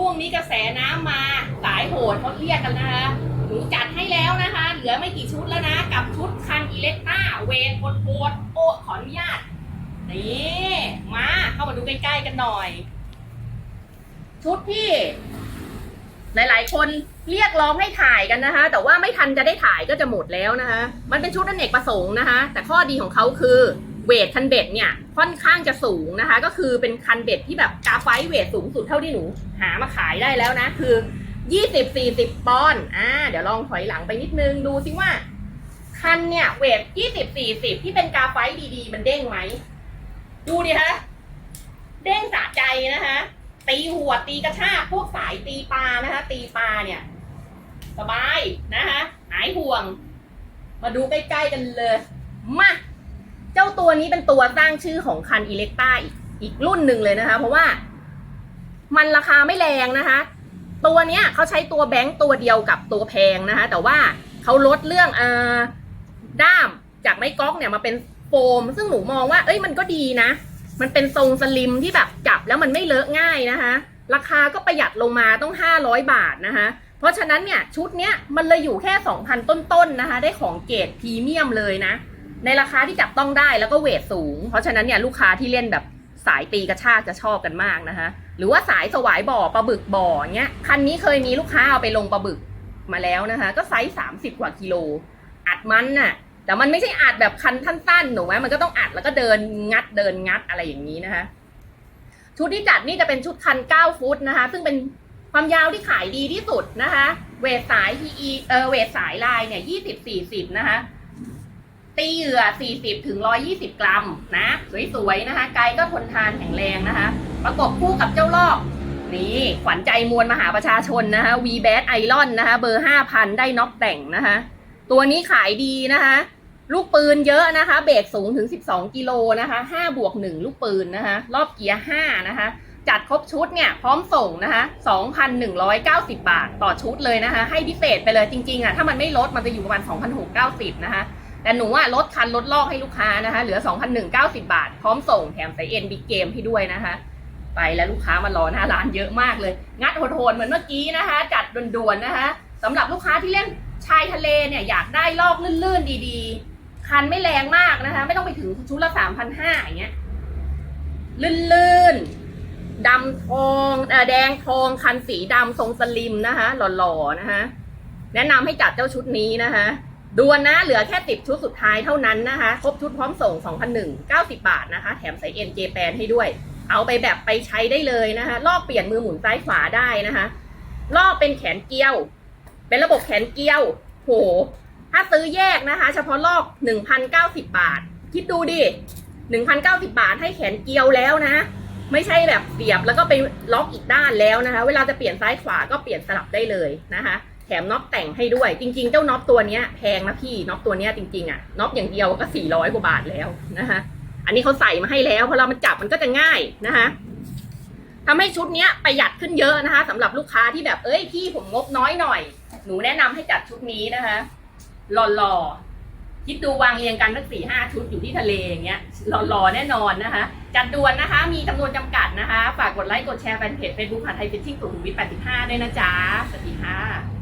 ช่วงนี้กระแสน้ำมาสายโหดเขาเรียกกันนะคะหนูจัดให้แล้วนะคะ เหลือไม่กี่ชุดแล้วนะ กับชุดคันอิเล็กต้าเวทโคตรโคตรโอ้ขออนุญาตนี่มาเข้ามาดูใกล้ๆกันหน่อย ชุดที่ หลายๆ คนเรียกร้องให้ถ่ายกันนะคะ แต่ว่าไม่ทันจะได้ถ่ายก็จะหมดแล้วนะคะ มันเป็นชุดอเนกประสงค์นะคะ แต่ข้อดีของเขาคือ เวทคันเบ็ดเนี่ยค่อนข้างจะสูงนะคะ ก็คือเป็นคันเบ็ดที่แบบกาไฟเวทสูงสุดเท่าที่หนู หามาขายได้แล้วนะ คือ20 40ปอนด์อ่าเดี๋ยวลองถอยหลังไปนิดนึงดูซิว่า คันเนี่ยเวท20 40ที่เป็นกาไฟดีๆ มันเด้งไหม ดูดิฮะเด้งสะใจนะคะ ตีหัวตีกระชากพวกสายตีปลานะคะ ตีปลาเนี่ย สบายนะคะหายห่วง มาดูใกล้ๆกันเลยมา จ้าตัวนี้เป็นตัวสร้างชื่อของคันอิเล็กต้าอีกอีกรุ่นหนึ่งเลยนะคะ เพราะว่ามันราคาไม่แรงนะคะ ตัวเนี้ยเขาใช้ตัวแบงค์ตัวเดียวกับตัวแพงนะคะ แต่ว่าเขาลดเรื่องอด้ามจากไม้ก๊อกเนี่ยมาเป็นโฟม ซึ่งหนูมองว่า เอ้ยมันก็ดีนะ มันเป็นทรงสลิมที่แบบจับแล้วมันไม่เลอะง่ายนะคะ ราคาก็ประหยัดลงมาต้อง 500 บาทนะคะ เพราะฉะนั้นเนี่ยชุดเนี้ยมันเลยอยู่แค่ 2,000 ต้นๆนะคะ ได้ของเกรดพรีเมียมเลยนะ ในราคาที่จับต้องได้แล้วก็เวทสูง เพราะฉะนั้นเนี่ยลูกค้าที่เล่นแบบสายตีกระชากจะชอบกันมากนะคะ หรือว่าสายสวายบ่อปลาบึกบ่อเงี้ยคันนี้เคยมีลูกค้าเอาไปลงปลาบึกมาแล้วนะคะ ก็ไซส์30กว่ากิโล อัดมันน่ะ แต่มันไม่ใช่อัดแบบคันสั้นๆหนูไหมมันก็ต้องอัดแล้วก็เดินงัดเดินงัดอะไรอย่างนี้นะคะ ชุดที่จัดนี่จะเป็นชุดคัน9ฟุตนะคะ ซึ่งเป็นความยาวที่ขายดีที่สุดนะคะ เวทสาย PE เออเวทสายลายเนี่ย20 40นะคะ ตีเหยื่อ 40ถึง120 กรัมนะ สวยๆนะคะ ไกลก็ทนทานแข็งแรงนะคะ ประกบคู่กับเจ้าลอกนี่ขวัญใจมวลมหาประชาชนนะคะ V b a t Iron นะคะ เบอร์ 5,000 ได้น็อกแต่งนะคะ ตัวนี้ขายดีนะคะ ลูกปืนเยอะนะคะ เบรกสูงถึง 12 กิโลนะคะ5บวก 1 ลูกปืนนะคะ รอบเกียร์5นะคะ จัดครบชุดเนี่ย พร้อมส่งนะคะ 2,190 บาทต่อชุดเลยนะคะ ให้พิเศษไปเลยจริงๆอะถ้ามันไม่ลดมันจะอยู่ประมาณ 2,690 นะคะ แต่หนูอะลดคันลดลอกให้ลูกค้านะคะ เหลือ 2,190 บาท พร้อมส่งแถมใส่เอ็นบิ๊กเกมให้ด้วยนะคะ ไปแล้วลูกค้ามารอหน้าร้านเยอะมากเลย งัดโหดๆเหมือนเมื่อกี้นะคะ จัดด่วนๆนะคะสำหรับลูกค้าที่เล่นชายทะเลเนี่ยอยากได้ลอกลื่นๆดีๆ คันไม่แรงมากนะคะ ไม่ต้องไปถึงชุดละสามพันห้าอย่างเงี้ย ลื่นๆดำทองเออแดงทองคันสีดำทรงสลิมนะคะ หล่อๆนะคะ แนะนำให้จัดเจ้าชุดนี้นะคะ ด่วนนะเหลือแค่ติดชุดสุดท้ายเท่านั้นนะคะ ครบชุดพร้อมส่ง 2,001 90 บาทนะคะ แถมใส่เอ็นเจแปนให้ด้วย เอาไปแบบไปใช้ได้เลยนะคะ ลอกเปลี่ยนมือหมุนซ้ายขวาได้นะคะ ลอกเป็นแขนเกลียว เป็นระบบแขนเกลียว โห ถ้าซื้อแยกนะคะ เฉพาะลอก 1,090 บาท คิดดูดิ 1,090 บาทให้แขนเกลียวแล้วนะ ไม่ใช่แบบเสียบแล้วก็ไปล็อกอีกด้านแล้วนะคะ เวลาจะเปลี่ยนซ้ายขวาก็เปลี่ยนสลับได้เลยนะคะ แถมน็อปแต่งให้ด้วย จริง ๆ เจ้าน็อปตัวเนี้ยแพงนะพี่น็อปตัวเนี้ยจริงๆอะน็อปอย่างเดียวก็400กว่าบาทแล้วนะคะอันนี้เขาใส่มาให้แล้วพอเรามันจับมันก็จะง่ายนะคะทำให้ชุดเนี้ยประหยัดขึ้นเยอะนะคะสำหรับลูกค้าที่แบบเอ้ยพี่ผมงบน้อยหน่อย หนูแนะนำให้จัดชุดนี้นะคะหล่อๆคิดดูวางเรียงกันทั้งสี่ห้าชุดอยู่ที่ทะเลอย่างเงี้ยหล่อๆแน่นอนนะคะ จัดด่วนนะคะ มีจำนวนจำกัดนะคะ ฝากกดไลค์กดแชร์แฟนเพจเฟซบุ๊กหาไทยฟิชชิ่งกลุ่มวิท85ด้วยนะจ๊ะสวัสดีค่ะ